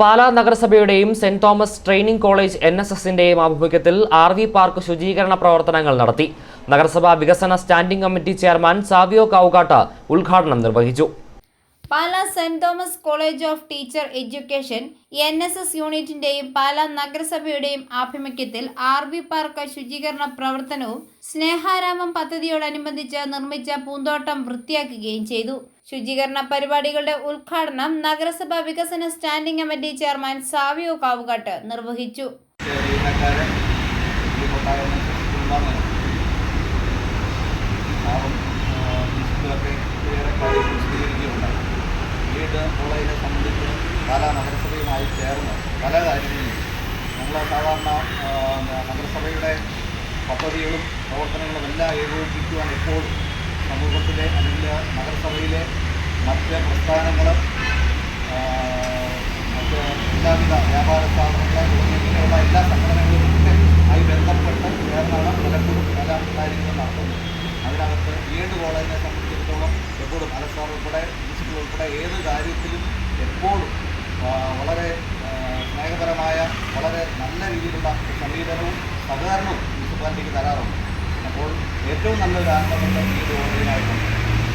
പാലാ നഗരസഭയുടെയും saint Thomas training college N S എസിന്റെയും ആഭിമുഖ്യത്തിൽ R V park ശുചീകരണ പ്രവർത്തനങ്ങൾ നടത്തി. നഗരസഭാ വികസന standing committee chairman Savio Kavukattu ഉദ്ഘാടനം നിർവഹിച്ചു. Pala saint Thomas college of teacher education N S S യൂണിറ്റിന്റെയും Pala നഗരസഭയുടെയും ആഭിമുഖ്യത്തിൽ ആർ വി പാർക്ക് ശുചീകരണ പ്രവർത്തനവും സ്നേഹാരാമം പദ്ധതിയോടനുബന്ധിച്ച് നിർമ്മിച്ച പൂന്തോട്ടം വൃത്തിയാക്കുകയും ചെയ്തു. ശുചീകരണ പരിപാടികളുടെ ഉദ്ഘാടനം നഗരസഭാ വികസന standing committee chairman Savio Kavukattu നിർവഹിച്ചു. പല നഗരസഭയുമായി ചേർന്ന് പല കാര്യങ്ങളിലും നമ്മൾ സാധാരണ നഗരസഭയുടെ പദ്ധതികളും പ്രവർത്തനങ്ങളും എല്ലാം ഏകോപിപ്പിക്കുവാൻ എപ്പോഴും സമൂഹത്തിലെ അല്ലെങ്കിൽ നഗരസഭയിലെ മറ്റ് പ്രസ്ഥാനങ്ങൾ മറ്റ് എല്ലാവിധ വ്യാപാര സ്ഥാപനങ്ങൾ തുടങ്ങിയിട്ടുള്ള എല്ലാ സംഘടനകളും ഒക്കെ ആയി ബന്ധപ്പെട്ട് ചേർന്നാണ് പലപ്പോഴും പല കാര്യങ്ങളും നടത്തുന്നത്. അതിനകത്ത് ഏത് കോളേജിനെ സംബന്ധിച്ചിടത്തോളം എപ്പോഴും അലസാർ ഉൾപ്പെടെ ഉൾപ്പെടെ ഏത് കാര്യത്തിലും എപ്പോഴും നല്ല രീതിയിലുള്ള സമീപനവും സഹകരണവും മുനിസിപ്പാലിറ്റിക്ക് തരാറുണ്ട്. അപ്പോൾ ഏറ്റവും നല്ലൊരു ആത്മബന്ധം ഈ കോളേജിനായിട്ടുണ്ട്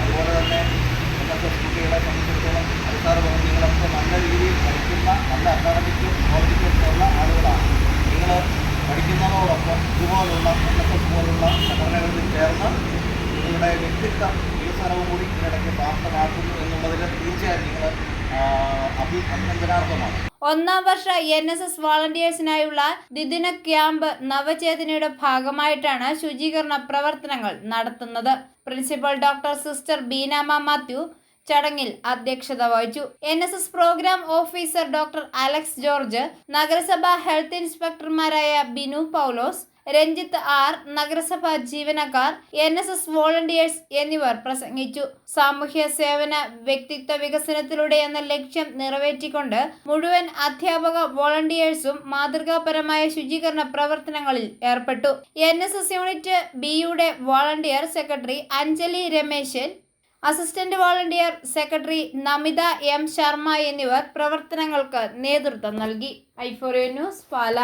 അതുപോലെ തന്നെ എൻ എസ് എസ് കുട്ടികളെ സംബന്ധിച്ചിടത്തോളം അടിസ്ഥാന പ്രവർത്തികളൊക്കെ നല്ല രീതിയിൽ പഠിക്കുന്ന നല്ല അക്കാഡമിക്കും ക്വാളിറ്റിക്കും ഉള്ള ആളുകളാണ്. നിങ്ങൾ പഠിക്കുന്നതോടൊപ്പം ഇതുപോലുള്ള എൻ എസ് എസ് പോലുള്ള സംഘടനകളിൽ ചേർന്ന് നിങ്ങളുടെ വ്യക്തിത്വ വികസനവും കൂടി ഇതിനിടയ്ക്ക് പ്രാപ്തമാക്കുന്നു എന്നുള്ളതിൽ തീർച്ചയായും നിങ്ങൾ അഭിനന്ദനാർഹമാണ്. ഒന്നാം വർഷ എൻ എസ് എസ് വാളണ്ടിയേഴ്സിനായുള്ള ദ്വിദിന ക്യാമ്പ് നവചേതനയുടെ ഭാഗമായിട്ടാണ് ശുചീകരണ പ്രവർത്തനങ്ങൾ നടത്തുന്നത്. Principal doctor sister Beenama Mathew ചടങ്ങിൽ അധ്യക്ഷത വഹിച്ചു. N S S programme officer doctor Alex George നഗരസഭാ ഹെൽത്ത് ഇൻസ്പെക്ടർമാരായ ബിനു പൗലോസ് രഞ്ജിത്ത് ആർ നഗരസഭാ ജീവനക്കാർ എൻ എസ് എസ് വോളണ്ടിയേഴ്സ് എന്നിവർ പ്രസംഗിച്ചു. സാമൂഹ്യ സേവന വ്യക്തിത്വ വികസനത്തിലൂടെ എന്ന ലക്ഷ്യം നിറവേറ്റിക്കൊണ്ട് മുഴുവൻ അധ്യാപക വോളണ്ടിയേഴ്സും മാതൃകാപരമായ ശുചീകരണ പ്രവർത്തനങ്ങളിൽ ഏർപ്പെട്ടു. എൻ എസ് എസ് യൂണിറ്റ് ബിയുടെ volunteer secretary Anjali Rameshan assistant volunteer secretary Namitha M Sharma എന്നിവർ പ്രവർത്തനങ്ങൾക്ക് നേതൃത്വം നൽകി. ഐഫോറിയ ന്യൂസ് പാല.